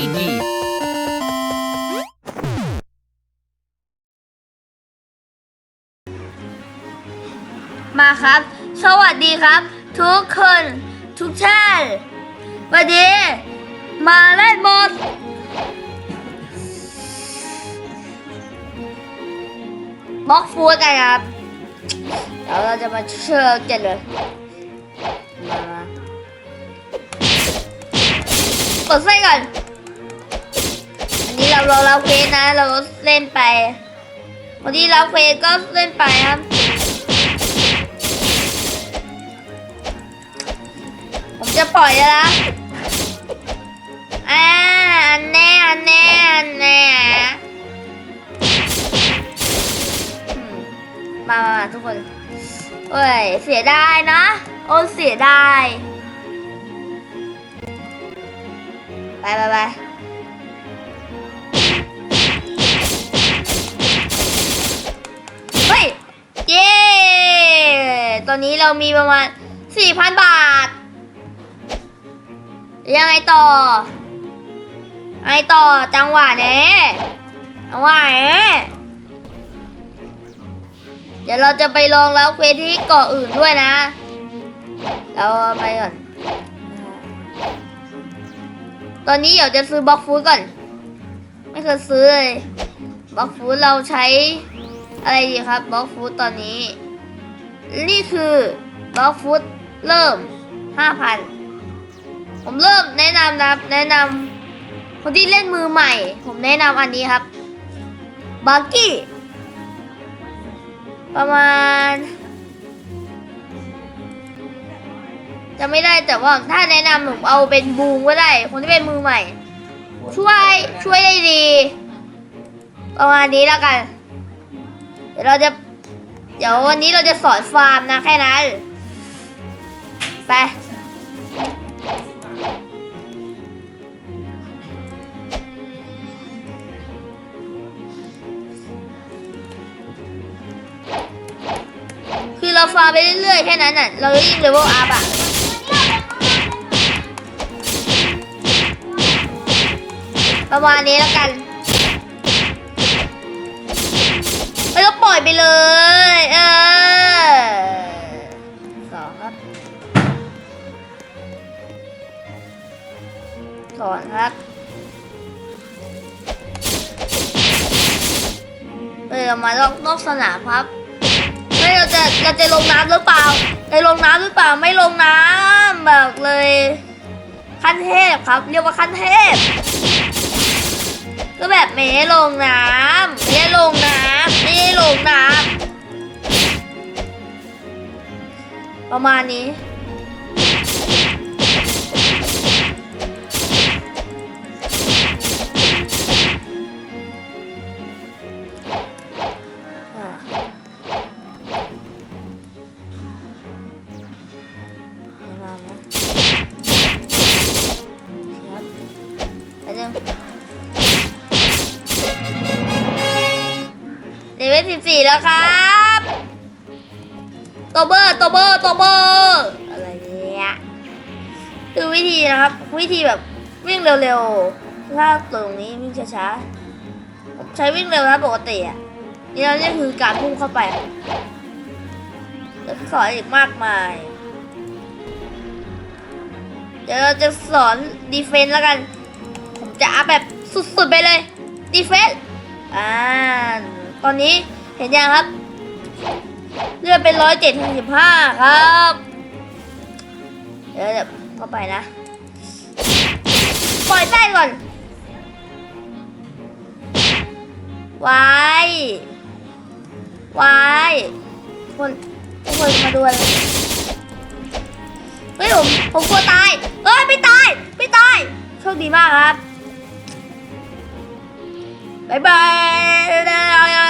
มาครับ สวัสดีครับ ทุกคนทุกท่านวันนี้มาเล่นบอลบล็อกฟูดกันครับเดี๋ยวเราจะมาเชื่อกันเลยมาเปิดไฟก่อนอัน เราเราเราเควสนะเราเล่นไปวันนี้เราเควสก็เล่นไปครับผมจะปล่อยแล้วนะอ่าอันแน่อันแน่อันแน่มมามามาทุกคนเอ้ยเสียดายนะ โอ้เสียดาย ไปไปไป ตอนนี้เรามีประมาณ 4,000 บาท ยังไงต่อไงต่อจังหวะเนี้จังหวะนี้เดี๋ยวเราจะไปลองแล้วเควสที่เกาะอื่นด้วยนะ เราไปก่อน ตอนนี้เดี๋ยวจะซื้อบล็อกฟูดก่อน ไม่เคยซื้อเลยบล็อกฟูดเราใช้อะไรดีครับบล็อกฟูดตอนนี้ นี่คือบล็อกฟูดเริ่ม5,000ผมเริ่มแนะนำนะครับ แนะนำคนที่เล่นมือใหม่ ผมแนะนำอันนี้ครับบักกี้ประมาณ จะไม่ได้แต่ว่าถ้าแนะนำผมเอาเป็นบูมก็ได้ คนที่เป็นมือใหม่ ช่วยช่วยได้ดี ประมาณนี้แล้วกัน เดี๋ยวเราจะ เดี๋ยววันนี้เราจะสอนฟาร์มนะแค่นั้น ไป คือเราฟาร์มไปเรื่อยๆ แค่นั้นน่ะ เราจะยิ่งเลเวลอัพอะประมาณนี้แล้วกัน ไม่ต้องปล่อยไปเลย ถอนครับเออมานอกนอกสนามครับเฮ้ยเราจะเราจะลงน้ำหรือเปล่าจะลงน้ำหรือเปล่าไม่ลงน้ำแบบเลย ขั้นเทพครับ เรียกว่าขั้นเทพก็แบบไม่ได้ลงน้ำไม่ได้ลงน้ำไม่ได้ลงน้ำประมาณนี้ เวลสิบสี่แล้วครับโตเบอร์โตเบอร์โตเบอร์อะไรเนี่ยคือวิธีนะครับ วิธีแบบวิ่งเร็วๆถ้าตรงนี้วิ่งช้าๆใช้วิ่งเร็วนะปกติอะนี่เราเนี่ยคือการพุ่งเข้าไปจะสอนอีกมากมาย เดี๋ยวเราจะสอนดีเฟนต์แล้วกัน ผมจะอัพแบบสุดๆไปเลยดีเฟนต์อ่า ตอนนี้เห็นยังครับ เลือดเป็นร้อยเจ็ดสิบห้าครับ เดี๋ยวเข้าไปนะ ปล่อยแป้ก่อน ไว้วายคนทุกคนมาดูอะไรเฮ้ยผมผมกลัวตาย เอ้ยไม่ตาย ไม่ตาย โชคดีมากครับ บ๊ายบาย